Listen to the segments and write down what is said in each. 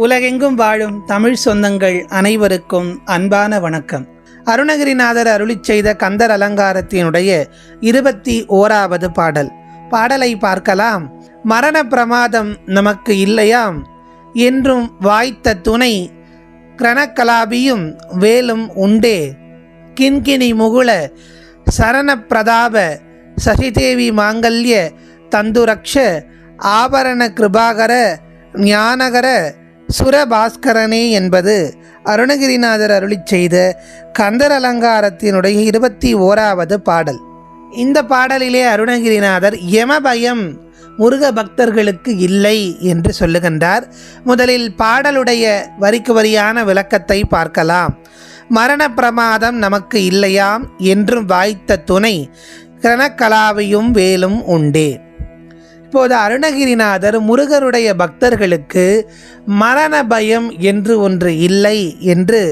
உலகெங்கும் வாழும் தமிழ் சொந்தங்கள் அனைவருக்கும் அன்பான வணக்கம். அருணகிரிநாதர் அருளி செய்த கந்தர் அலங்காரத்தினுடைய இருபத்தி ஓராவது பாடல். பாடலை பார்க்கலாம். மரண பிரமாதம் நமக்கு இல்லையாம். என்றும் வாய்த்த துணை கிரணக்கலாபியும் வேலும் உண்டே. கிண்கிணி முகுள சரண பிரதாப சசிதேவி மாங்கல்ய தந்துரக்ஷ ஆபரண கிருபாகர ஞானகர சுரபாஸ்கரனே என்பது அருணகிரிநாதர் அருளிச் செய்த கந்தர் அலங்காரத்தினுடைய இருபத்தி ஓராவது பாடல். இந்த பாடலிலே அருணகிரிநாதர் யமபயம் முருக பக்தர்களுக்கு இல்லை என்று சொல்லுகின்றார். முதலில் பாடலுடைய வரிக்கு வரியான விளக்கத்தை பார்க்கலாம். மரண பிரமாதம் நமக்கு இல்லையாம் என்றும் வாய்த்த துணை கிரணக்கலாவையும் வேலும் உண்டே. இப்போது அருணகிரிநாதர் முருகருடைய பக்தர்களுக்கு மரண பயம் என்று ஒன்று இல்லை என்று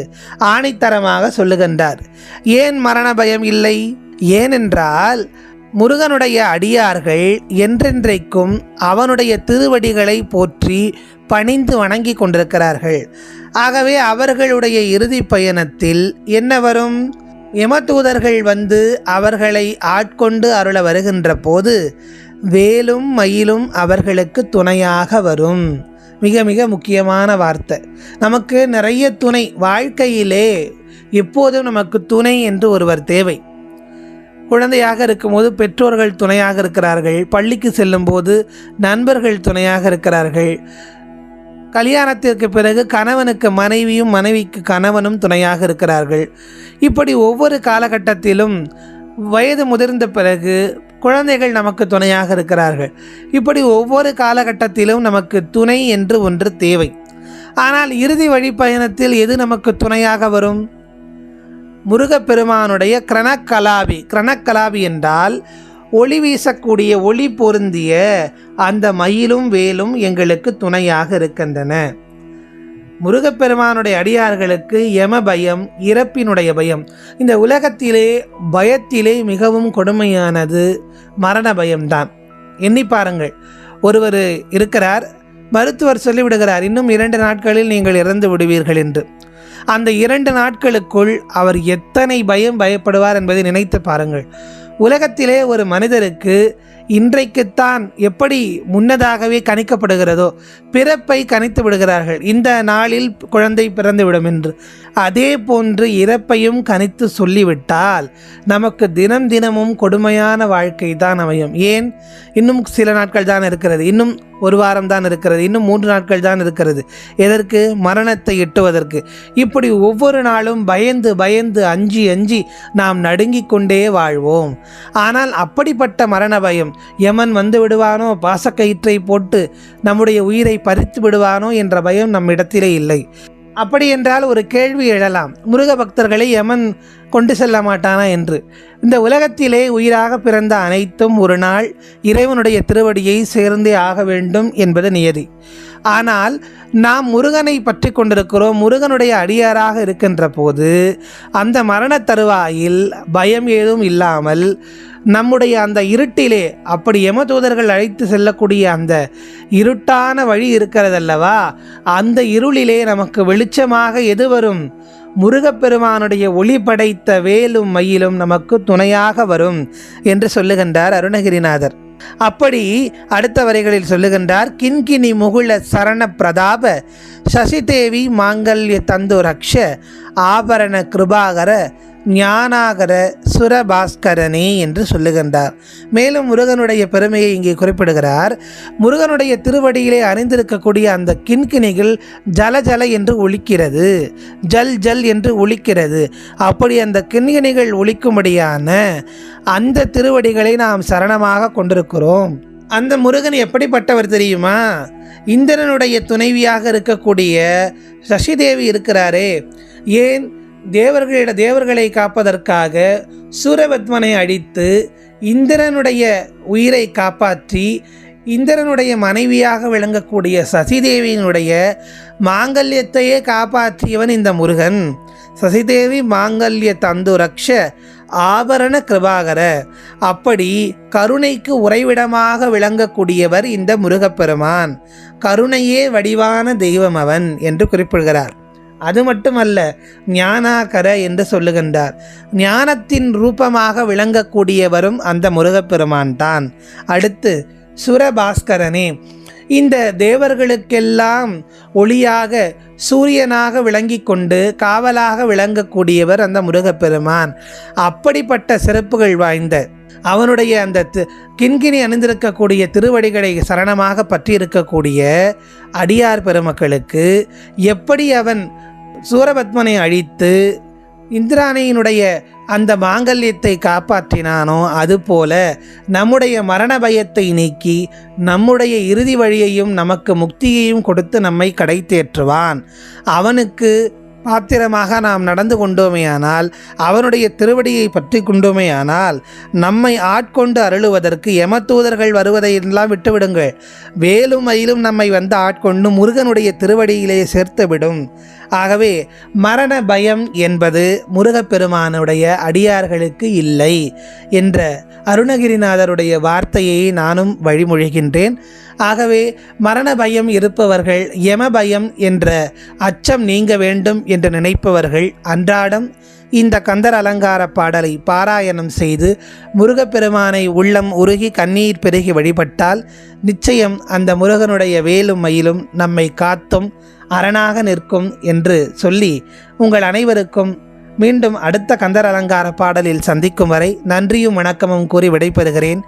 ஆணித்தரமாக சொல்லுகின்றார். ஏன் மரண பயம் இல்லை? ஏனென்றால் முருகனுடைய அடியார்கள் என்றென்றைக்கும் அவனுடைய திருவடிகளை போற்றி பணிந்து வணங்கி கொண்டிருக்கிறார்கள். ஆகவே அவர்களுடைய இறுதி பயணத்தில் என்ன வரும்? யமதூதர்கள் வந்து அவர்களை ஆட்கொண்டு அருள வருகின்ற போது வேலும் மயிலும் அவர்களுக்கு துணையாக வரும். மிக மிக முக்கியமான வார்த்தை. நமக்கு நிறைய துணை வாழ்க்கையிலே எப்போதும் நமக்கு துணை என்று ஒருவர் தேவை. குழந்தையாக இருக்கும்போது பெற்றோர்கள் துணையாக இருக்கிறார்கள். பள்ளிக்கு செல்லும்போது நண்பர்கள் துணையாக இருக்கிறார்கள். கல்யாணத்திற்கு பிறகு கணவனுக்கு மனைவியும் மனைவிக்கு கணவனும் துணையாக இருக்கிறார்கள். இப்படி ஒவ்வொரு காலகட்டத்திலும் வயது முதிர்ந்த பிறகு குழந்தைகள் நமக்கு துணையாக இருக்கிறார்கள். இப்படி ஒவ்வொரு காலகட்டத்திலும் நமக்கு துணை என்று ஒன்று தேவை. ஆனால் இறுதி வழிப்பயணத்தில் எது நமக்கு துணையாக வரும்? முருகப்பெருமானுடைய கிரணக்கலாபி கிரணக்கலாபி என்றால் ஒளி வீசக்கூடிய ஒளி பொருந்திய அந்த மயிலும் வேலும் எங்களுக்கு துணையாக இருக்கின்றன. முருகப்பெருமானுடைய அடியார்களுக்கு யம பயம் இறப்பினுடைய பயம். இந்த உலகத்திலே பயத்திலே மிகவும் கொடுமையானது மரண பயம்தான். எண்ணி பாருங்கள். ஒருவர் இருக்கிறார் மருத்துவர் சொல்லிவிடுகிறார் இன்னும் இரண்டு நாட்களில் நீங்கள் இறந்து விடுவீர்கள் என்று. அந்த இரண்டு நாட்களுக்குள் அவர் எத்தனை பயம் பயப்படுவார் என்பதை நினைத்து பாருங்கள். உலகத்திலே ஒரு மனிதருக்கு இன்றைக்குத்தான் எப்படி முன்னதாகவே கணிக்கப்படுகிறதோ பிறப்பை கணித்து விடுகிறார்கள். இந்த நாளில் குழந்தை பிறந்துவிடும் என்று. அதே போன்று இறப்பையும் கணித்து சொல்லிவிட்டால் நமக்கு தினம் தினமும் கொடுமையான வாழ்க்கை தான் அமையும். ஏன்? இன்னும் சில நாட்கள் தான் இருக்கிறது. இன்னும் ஒரு வாரம் தான் இருக்கிறது. இன்னும் மூன்று நாட்கள் தான் இருக்கிறது. எதற்கு? மரணத்தை எட்டுவதற்கு. இப்படி ஒவ்வொரு நாளும் பயந்து பயந்து அஞ்சி அஞ்சி நாம் நடுங்கிக் கொண்டே வாழ்வோம். ஆனால் அப்படிப்பட்ட மரண பயம் யமன் வந்து விடுவானோ? பாசக்கயிற்றை போட்டு நம்முடைய உயிரை பறித்து விடுவானோ? என்ற பயம் நம்மிடத்திலே இல்லை. அப்படி என்றால் ஒரு கேள்வி எழலாம். முருக பக்தர்களை யமன் கொண்டு செல்ல மாட்டானா என்று. இந்த உலகத்திலே உயிராக பிறந்த அனைத்தும் ஒரு நாள் இறைவனுடைய திருவடியை சேர்ந்தே ஆக வேண்டும் என்பது நியதி. ஆனால் நாம் முருகனை பற்றி கொண்டிருக்கிறோம் முருகனுடைய அடியாராக இருக்கின்ற போது அந்த மரண தருவாயில் பயம் ஏதும் இல்லாமல் நம்முடைய அந்த இருட்டிலே அப்படி யமதூதர்கள் அழைத்து செல்லக்கூடிய அந்த இருட்டான வழி இருக்கிறதல்லவா? அந்த இருளிலே நமக்கு வெளிச்சமாக எது வரும்? முருகப்பெருமானுடைய ஒளி படைத்த வேலும் மயிலும் நமக்கு துணையாக வரும் என்று சொல்லுகின்றார் அருணகிரிநாதர். அப்படி அடுத்த வரிகளில் சொல்லுகின்றார் கிண்கிணி முகுல சரண பிரதாப சசிதேவி மாங்கல்ய தந்து ரக்ஷ ஆபரண கிருபாகர ஞானாகர சுரபாஸ்கரனே என்று சொல்லுகின்றார். மேலும் முருகனுடைய பெருமையை இங்கே குறிப்பிடுகிறார். முருகனுடைய திருவடியிலே அணிந்திருக்கக்கூடிய அந்த கிண்கிணிகள் ஜல ஜல என்று ஒழிக்கிறது ஜல் ஜல் என்று ஒழிக்கிறது அப்படி அந்த கிண்கிணிகள் ஒழிக்கும்படியான அந்த திருவடிகளை நாம் சரணமாக கொண்டிருக்கிறோம். அந்த முருகன் எப்படிப்பட்டவர் தெரியுமா? இந்திரனுடைய துணைவியாக இருக்கக்கூடிய சசிதேவி இருக்கிறாரே. ஏன்? தேவர்களிட தேவர்களை காப்பதற்காக சூரபத்மனை அடித்து இந்திரனுடைய உயிரை காப்பாற்றி இந்திரனுடைய மனைவியாக விளங்கக்கூடிய சசிதேவியினுடைய மாங்கல்யத்தையே காப்பாற்றியவன் இந்த முருகன். சசிதேவி மாங்கல்ய தந்துரக்ஷ ஆபரண கிருபாகர. அப்படி கருணைக்கு உறைவிடமாக விளங்கக்கூடியவர் இந்த முருகப்பெருமான். கருணையே வடிவான தெய்வம் அவன் என்று குறிப்பிடுகிறார். அது மட்டுமல்ல ஞானாகர என்று சொல்லுகின்றார். ஞானத்தின் ரூபமாக விளங்கக்கூடியவரும் அந்த முருகப்பெருமான் தான். அடுத்து சுரபாஸ்கரனே இந்த தேவர்களுக்கெல்லாம் ஒளியாக சூரியனாக விளங்கி கொண்டு காவலாக விளங்கக்கூடியவர் அந்த முருகப்பெருமான். அப்படிப்பட்ட சிறப்புகள் வாய்ந்த அவனுடைய அந்த தி- கிண்கிணி அணிந்திருக்கக்கூடிய திருவடிகளை சரணமாக பற்றி இருக்கக்கூடிய அடியார் பெருமக்களுக்கு எப்படி அவன் சூரபத்மனை அழித்து இந்திராணியினுடைய அந்த மாங்கல்யத்தை காப்பாற்றினானோ அதுபோல நம்முடைய மரண பயத்தை நீக்கி நம்முடைய இறுதி வழியையும் நமக்கு முக்தியையும் கொடுத்து நம்மை கடை தேற்றுவான் அவனுக்கு பாத்திரமாக நாம் நடந்து கொண்டோமேயானால் அவனுடைய திருவடியை பற்றி கொண்டோமேயானால் நம்மை ஆட்கொண்டு அருளுவதற்கு எமத்தூதர்கள் வருவதையெல்லாம் விட்டுவிடுங்கள். வேலும் மயிலும் நம்மை வந்து ஆட்கொண்டு முருகனுடைய திருவடியிலே சேர்த்துவிடும். ஆகவே மரண பயம் என்பது முருகப்பெருமானுடைய அடியார்களுக்கு இல்லை என்ற அருணகிரிநாதருடைய வார்த்தையை நானும் வழிமொழிகின்றேன். ஆகவே மரண பயம் இருப்பவர்கள் யம பயம் என்ற அச்சம் நீங்க வேண்டும் என்று நினைப்பவர்கள் அன்றாடம் இந்த கந்தர் அலங்கார பாடலை பாராயணம் செய்து முருகப்பெருமானை உள்ளம் உருகி கண்ணீர் பெருகி வழிபட்டால் நிச்சயம் அந்த முருகனுடைய வேலும் மயிலும் நம்மை காத்தும் அரணாக நிற்கும் என்று சொல்லி உங்கள் அனைவருக்கும் மீண்டும் அடுத்த கந்தர் அலங்கார பாடலில் சந்திக்கும் வரை நன்றியும் வணக்கமும் கூறி விடைபெறுகிறேன்.